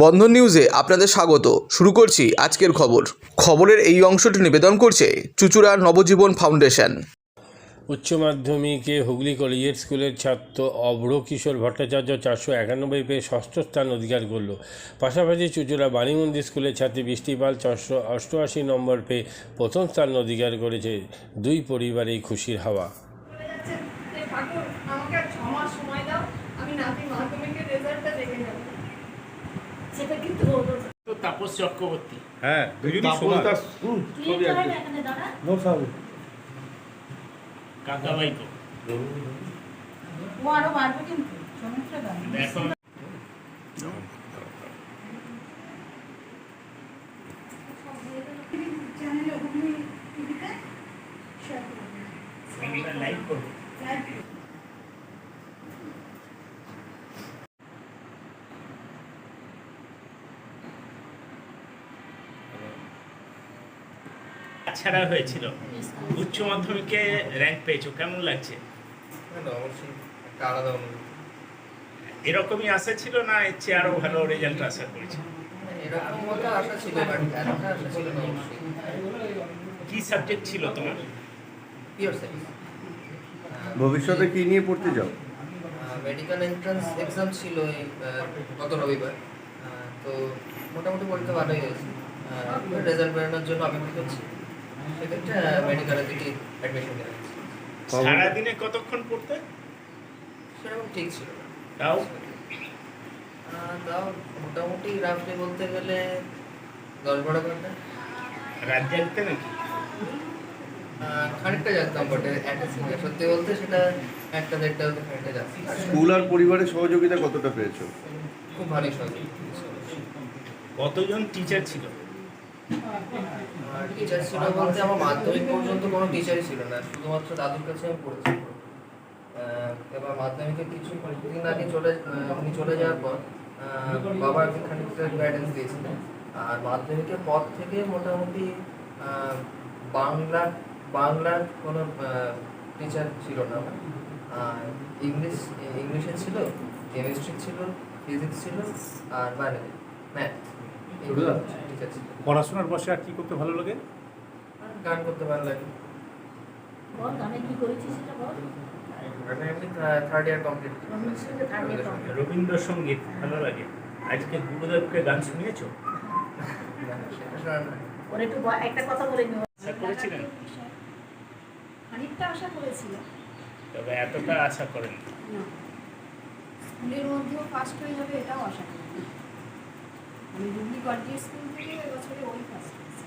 বন্ধন নিউজে আপনাদের স্বাগত। শুরু করছি আজকের খবর। খবরের এই অংশটি নিবেদন করছে চুচুড়ার নবজীবন ফাউন্ডেশন। উচ্চ মাধ্যমিকে হুগলি কলেজের স্কুলের ছাত্র অভ্র কিশোর ভট্টাচার্য চারশো একানব্বই পেয়ে ষষ্ঠ স্থান অধিকার করল। পাশাপাশি চুচুড়া বাণীমন্দির স্কুলের ছাত্রী বৃষ্টিপাল চারশো অষ্টআশি নম্বর পেয়ে প্রথম স্থান অধিকার করেছে। দুই পরিবারেই খুশির হাওয়া যাচ্ছে যে ঠাকুর আমাকে আর ছ মাস সময় দাও আমি নাতি মাধ্যমিকের রেজাল্টটা দেখে নেব সেটা কিন্তু হলো না। তো তাপস চক্রবর্তী। হ্যাঁ দুজনই সমান। কাকাবাই তো। ও আরও বাড়বে কিন্তু সমস্যা দাও এখন চ্যানেলে হুগলি টিভিতে শেয়ার আমরা লাইভ করব ছাড়া হয়েছিল। উচ্চ মাধ্যমিকে র্যাঙ্ক পেয়েছ কেমন লাগছে? অবশ্যই একটা আলাদা এরকমই আশা ছিল না এর চেয়ে আরও ভালো রেজাল্ট আশা করেছে? এরকম মতো আশা ছিল আশা ছিল না কি সাবজেক্ট ছিল তোমার? ভবিষ্যতে কি নিয়ে পড়তে যাও? মেডিকেল এন্ট্রান্স এক্সাম ছিল এই গত রবিবার। তো মোটামুটি পরীক্ষা ভালোই হয়েছে। রেজাল্ট বেরোনোর জন্য অপেক্ষা করছি। দিকে অ্যাডমিশন হয়েছে। সারাদিনে কতক্ষণ পড়তে? সেরকম ঠিক ছিল তাও? তাও মোটামুটি রাফলি বলতে গেলে দশ বারো ঘণ্টা। রাত জাগতে নাকি? খানিকটা জানতাম বটে একটা সিঙ্গে সত্যি বলতে সেটা একটা দেড়টা হতে খানিকটা জানতাম স্কুল আর পরিবারের সহযোগিতা কতটা পেয়েছ? খুব ভালোই কতজন টিচার ছিল? টিচার ছিল বলতে আমার মাধ্যমিক পর্যন্ত কোনো টিচারই ছিল না, শুধুমাত্র দাদুর কাছে আমি পড়েছি। এবার মাধ্যমিকে কিছু দিন আগে চলে উনি চলে যাওয়ার পর বাবা একদিন খানিকটা গাইডেন্স দিয়েছিলেন। আর মাধ্যমিকের পর থেকে মোটামুটি বাংলা, বাংলার কোনো টিচার ছিল না। আর ইংলিশ, ইংলিশে ছিল কেমিস্ট্রি ছিল ফিজিক্স ছিল, আর বায়োলজি ম্যাথ পড়াশোনার বসে আর কি করতে ভালো লাগে? গান করতে ভালো লাগে। বল গানে কি করেছিস সেটা বল। থার্ড ইয়ার কমপ্লিট রবীন্দ্রসঙ্গীত ভালো লাগে। আজকে গুরুদেবকে গান শুনিয়েছো? একটু একটা কথা বলে নিও। আশা করেছিলেন? খানিকটা আশা করেছিলাম তবে এতটা আশা করেন না। স্কুলের মধ্যেও ফার্স্ট হয়ে যাবে এটাও আশা করি আমি হুগলি কলেজিয়েট স্কুল থেকে এবছরে ওই ফার্স্ট হয়েছি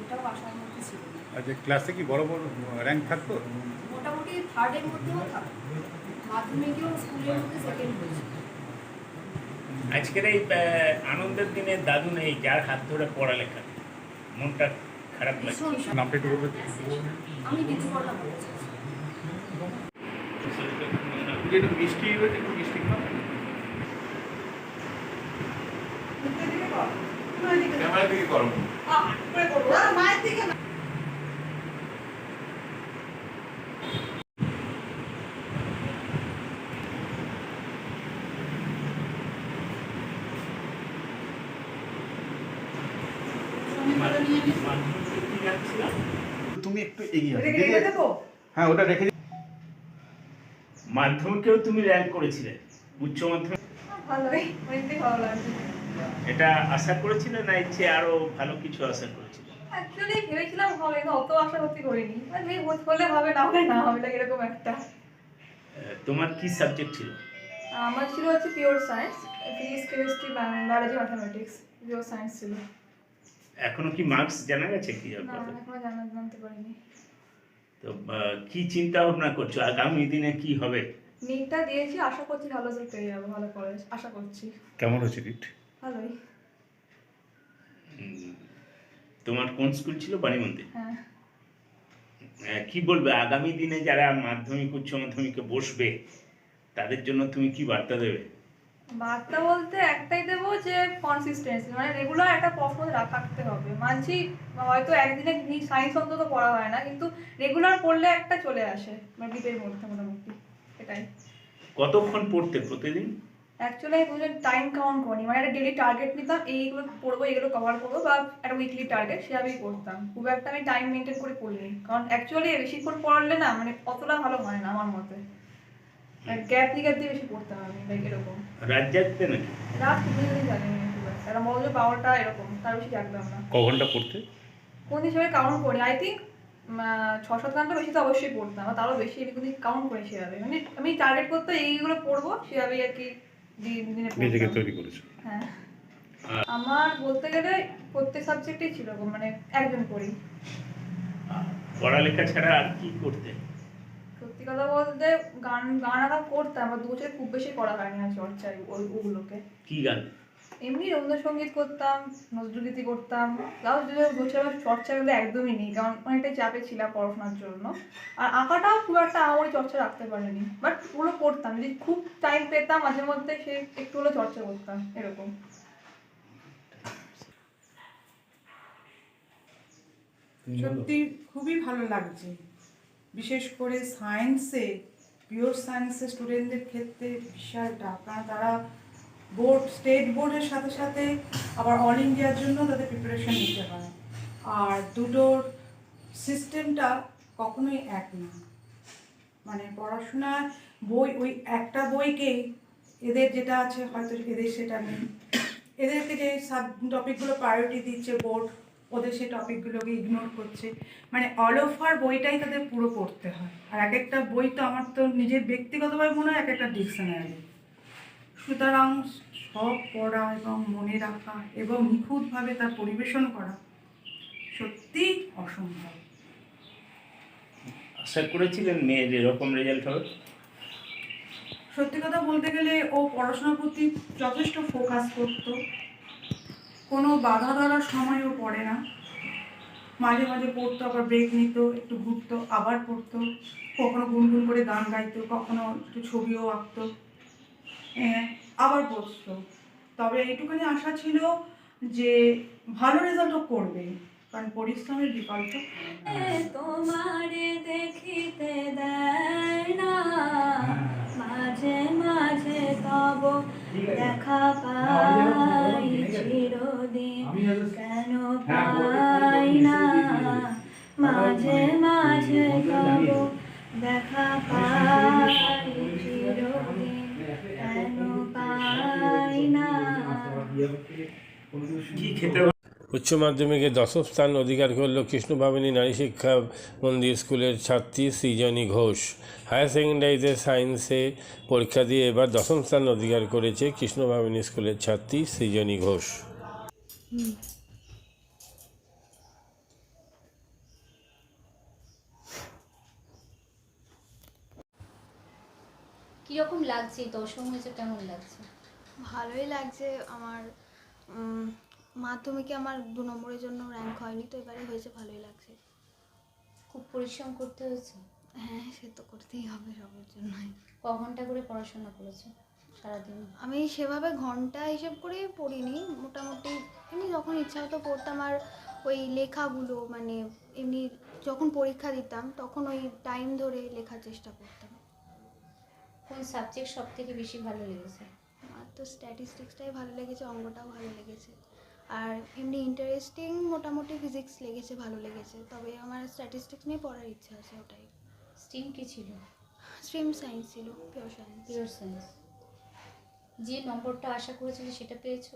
এটাও আশার মধ্যে ছিল না। আচ্ছা ক্লাসে কি বড় বড় র্যাঙ্ক থাকতো? মোটামুটি থার্ডের মধ্যেও থাকে মাধ্যমিকেও স্কুলের মধ্যে সেকেন্ড হয়েছে। আজকের এই আনন্দের দিনে দাদু নেই যার হাত ধরে পড়ালেখা মনটা খারাপ লাগে ভীষণ ভীষণ। নামটা একটু বলবে আমি কিছু বললাম। মিষ্টি একটু মিষ্টি খাও ক্যামেরা দিকে করো। মাধ্যমিকে কি তুমি একটু এগিয়ে হ্যাঁ ওটা রেখে দিই। মাধ্যমিকেও তুমি র্যাঙ্ক করেছিলে। উচ্চ মাধ্যমিক ভালোই অনেকটাই ভালো লাগছে। এটা আশা করেছিলে না ইচ্ছে আরও ভালো কিছু আশা করেছিলে? অ্যাকচুয়ালি ভেবেছিলাম হবে না অত আশা করতে করিনি। মানে হতে হলে হবে না হলে না হবে এরকম একটা। তোমার কি সাবজেক্ট ছিল? আমার ছিল হচ্ছে pure science physics chemistry biology mathematics pure science ছিল। এখনও কি মার্কস জানা গেছে কি না? এখনও জানা জানতে পারিনি। তো কি চিন্তা ভাবনা করছ? আগামী দিনে কি হবে? নিটটা দিয়েছি আশা করছি ভালো রেজাল্ট পেয়ে যাব ভালো কলেজ আশা করছি। কেমন হয়েছে রিট ভালোই। তোমার কোন স্কুল ছিল? বাণীমন্দির? হ্যাঁ। কি বলবে? আগামী দিনে যারা মাধ্যমিক উচ্চ মাধ্যমিকে বসবে তাদের জন্য তুমি কি বার্তা দেবে? বার্তা বলতে একটাই দেবো যে কনসিস্টেন্সি মানে রেগুলার একটা প্রশ্ন রাখতে হবে। মানছি হয়তো একদিনে সায়েন্স অন্তত পড়া হয় না কিন্তু রেগুলার পড়লে একটা চলে আসে মানে ডিপের মধ্যে মোটামুটি এটাই। কতক্ষণ পড়তে প্রতিদিন? অ্যাকচুয়ালি আমি কোনো টাইম কাউন্ট করিনি। মানে একটা ডেলি টার্গেট নিতাম এইগুলো পড়ব এগুলো কভার করব বা একটা উইকলি টার্গেট সেভাবেই করতাম। খুব একটা আমি টাইম মেনটেন করে পড়িনি কারণ অ্যাকচুয়ালি বেশিক্ষণ পড়লে না মানে অতটা ভালো হয় না আমার মতে। গ্যাপ দিয়ে গ্যাপ দিয়ে বেশি পড়তে হবে লাইক এরকম। রাত জাগতে নাকি? রাত জানি খুব একটা। একটা মজা পাওয়াটা এরকম তার বেশি জাগতাম না। ক ঘণ্টা পড়তে? কোন হিসেবে কাউন্ট করি আই থিঙ্ক ছ সাত ঘণ্টা বেশি তো অবশ্যই পড়তাম। আর তারও বেশি ওদিক কাউন্ট করি সেভাবে। মানে আমি টার্গেট করতে এইগুলো পড়ব সেভাবেই আর কি নিজেকে তৈরি করেছ। হ্যাঁ। আমার বলতে গেলে প্রত্যেক সাবজেক্টেই ছিল মানে একজন করি। পড়ালেখা ছাড়া আর কি করতে? সত্যি কথা বলতে গান গান আঁকা করতাম আমার দু বছরে খুব বেশি করা হয়নি আর চর্চায় ওগুলোকে। কি গান? এমনি রবীন্দ্রসঙ্গীত করতাম নজরুলগীতি করতাম তাও দু বছর আমার চর্চাগুলো একদমই নেই কারণ অনেকটাই চাপে ছিলাম পড়াশোনার জন্য। আর আঁকাটাও খুব একটা আমার চর্চা রাখতে পারিনি বাট ওগুলো করতাম যদি খুব টাইম পেতাম মাঝে মধ্যে সে একটু হলেও চর্চা করতাম এরকম। সত্যি খুবই ভালো লাগছে বিশেষ করে সায়েন্সে পিওর সায়েন্সে স্টুডেন্টদের ক্ষেত্রে বিশাল কারণ তারা বোর্ড স্টেট বোর্ডের সাথে সাথে আবার অল ইন্ডিয়ার জন্য তাদের প্রিপারেশন নিতে হয়। আর দুটোর সিস্টেমটা কখনোই এক না। মানে পড়াশোনা বই, ওই একটা বইকেই এদের যেটা আছে, হয়তো এদের সেটা নেই। এদেরকে যে সাব টপিকগুলো প্রায়োরিটি দিচ্ছে বোর্ড ওদের সেই টপিকগুলোকে ইগনোর করছে। মানে অল ওভার বইটাই তাদের পুরো পড়তে হয়। আর এক একটা বই তো আমার তো নিজের ব্যক্তিগতভাবে মনে হয় এক একটা ডিকশনারি সুতরাং সব পড়া এবং মনে রাখা এবং নিখুঁতভাবে তা পরিবেশন করা সত্যি অসম্ভব। আশা করেছিলেন মেয়ের এরকম রেজাল্ট হবে? সত্যি কথা বলতে গেলে ও পড়াশোনার প্রতি যথেষ্ট ফোকাস করতো। কোনো বাধা ধরার সময়ও পড়ে না। মাঝে মাঝে পড়তো আবার ব্রেক নিত একটু ঘুরতো আবার পড়তো। কখনো গুনগুন করে গান গাইতো কখনো একটু ছবিও আঁকতো। আবার বসতো তবে এইটুখানি আশা ছিল যে ভালো রেজাল্টও করবে, কারণ পরিশ্রমের বিকল্প। তোমারে দেখিতে দেয় না, মাঝে মাঝে তব দেখা পাই চিরদিন, কেন পাই না? মাঝে মাঝে তব দেখা পাই উচ্চ মাধ্যমিকে দশম স্থান অধিকার করল কৃষ্ণ কৃষ্ণভাবিনী নারী শিক্ষা মন্দির স্কুলের ছাত্রী সৃজনী ঘোষ। হায়ার সেকেন্ডারিতে সায়েন্সে পরীক্ষা দিয়ে এবার দশম স্থান অধিকার করেছে কৃষ্ণ কৃষ্ণভাবিনী স্কুলের ছাত্রী সৃজনী ঘোষ। কীরকম লাগছে? দশম হয়েছে কেমন লাগছে? ভালোই লাগছে। আমার মাধ্যমিকে আমার দু নম্বরের জন্য র্যাঙ্ক হয়নি? তো এবারে হয়েছে ভালোই লাগছে। খুব পরিশ্রম করতে হয়েছে? হ্যাঁ সে তো করতেই হবে সবার জন্যই। ক ঘণ্টা করে পড়াশোনা করেছ সারাদিন? আমি সেভাবে ঘণ্টা হিসেব করে পড়িনি। মোটামুটি এমনি যখন ইচ্ছা হতো পড়তাম আর ওই লেখাগুলো মানে এমনি যখন পরীক্ষা দিতাম তখন ওই টাইম ধরে লেখার চেষ্টা করতাম। কোন সাবজেক্ট সব থেকে বেশি ভালো লেগেছে? তো স্ট্যাটিস্টিক্সটাই ভালো লেগেছে অঙ্কটাও ভালো লেগেছে। আর এমনি ইন্টারেস্টিং মোটামুটি ফিজিক্স লেগেছে ভালো লেগেছে। তবে আমার স্ট্যাটিস্টিক্স নিয়ে পড়ার ইচ্ছা আছে ওটাই। স্ট্রিম কী ছিল? স্ট্রিম সায়েন্স ছিল পিওর সায়েন্স পিওর সায়েন্স যে নম্বরটা আশা করেছিলি সেটা পেয়েছ?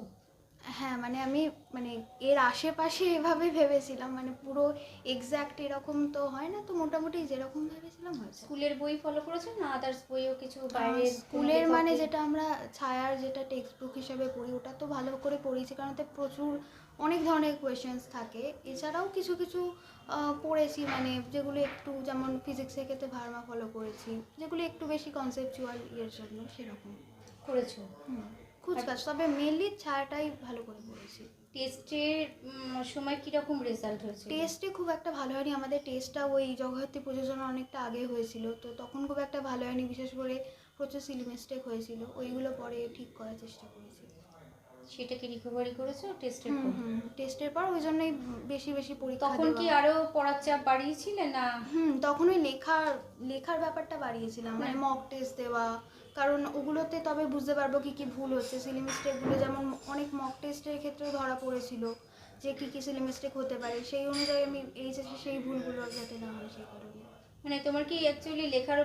হ্যাঁ মানে আমি মানে এর আশেপাশে এভাবে ভেবেছিলাম মানে পুরো এক্স্যাক্ট এরকম তো হয় না তো মোটামুটি যেরকম ভেবেছিলাম হয়েছে। স্কুলের বই ফলো করেছ না আদার্স বইও কিছু বাইরে স্কুলের মানে যেটা আমরা ছায়ার যেটা টেক্সট বুক হিসেবে পড়ি ওটা তো ভালো করে পড়িয়েছি কারণ ওতে প্রচুর অনেক ধরনের কোয়েশ্চেন্স থাকে। এছাড়াও কিছু কিছু পড়েছি মানে যেগুলো একটু যেমন ফিজিক্সের ক্ষেত্রে ভার্মা ফলো করেছি যেগুলো একটু বেশি কনসেপচুয়াল ইয়ের জন্য সেরকম। করেছ? হুম। খুচকাচ তবে মেনলি ছায়াটাই ভালো করে পড়েছি। টেস্টের সময় কীরকম রেজাল্ট হয়েছে টেস্টে খুব একটা ভালো হয়নি। আমাদের টেস্টটা ওই জগদ্ধাত্রী প্রযোজনা অনেকটা আগে হয়েছিল। তো তখন খুব একটা ভালো হয়নি বিশেষ করে প্রচুর সিলি মিস্টেক হয়েছিল। ওইগুলো পরে ঠিক করার চেষ্টা করেছি। সেটা কি রিকভারি করেছ? টেস্টের পর? টেস্টের পর ওই জন্যই বেশি বেশি পরীক্ষা তখন কি। আরও পড়ার চাপ বাড়িয়েছিলে না? হুম তখন ওই লেখার লেখার ব্যাপারটা বাড়িয়েছিলাম। মানে মক টেস্ট দেওয়া কারণ ওগুলোতে তবে বুঝতে পারব কী কী ভুল হচ্ছে। সিলি মিস্টেকগুলো যেমন অনেক মক টেস্টের ক্ষেত্রেও ধরা পড়েছিল যে কী কী সিলি মিস্টেক হতে পারে। সেই অনুযায়ী আমি এইচএসে সেই ভুলগুলো যাতে না হয় সেই কারণে। মানে তোমার কি অ্যাকচুয়ালি লেখার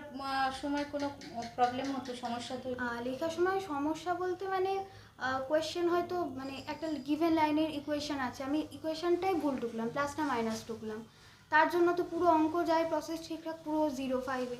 সময় কোনো প্রবলেম হতো সমস্যা তো লেখার সময় সমস্যা বলতে মানে কোয়েশ্চেন হয়তো মানে একটা গিভেন লাইনের ইকুয়েশন আছে। আমি ইকুয়েশনটাই ভুল টুকলাম প্লাস না মাইনাস টুকলাম। তার জন্য তো পুরো অঙ্ক যায় প্রসেস ঠিকঠাক পুরো জিরো ফাইভে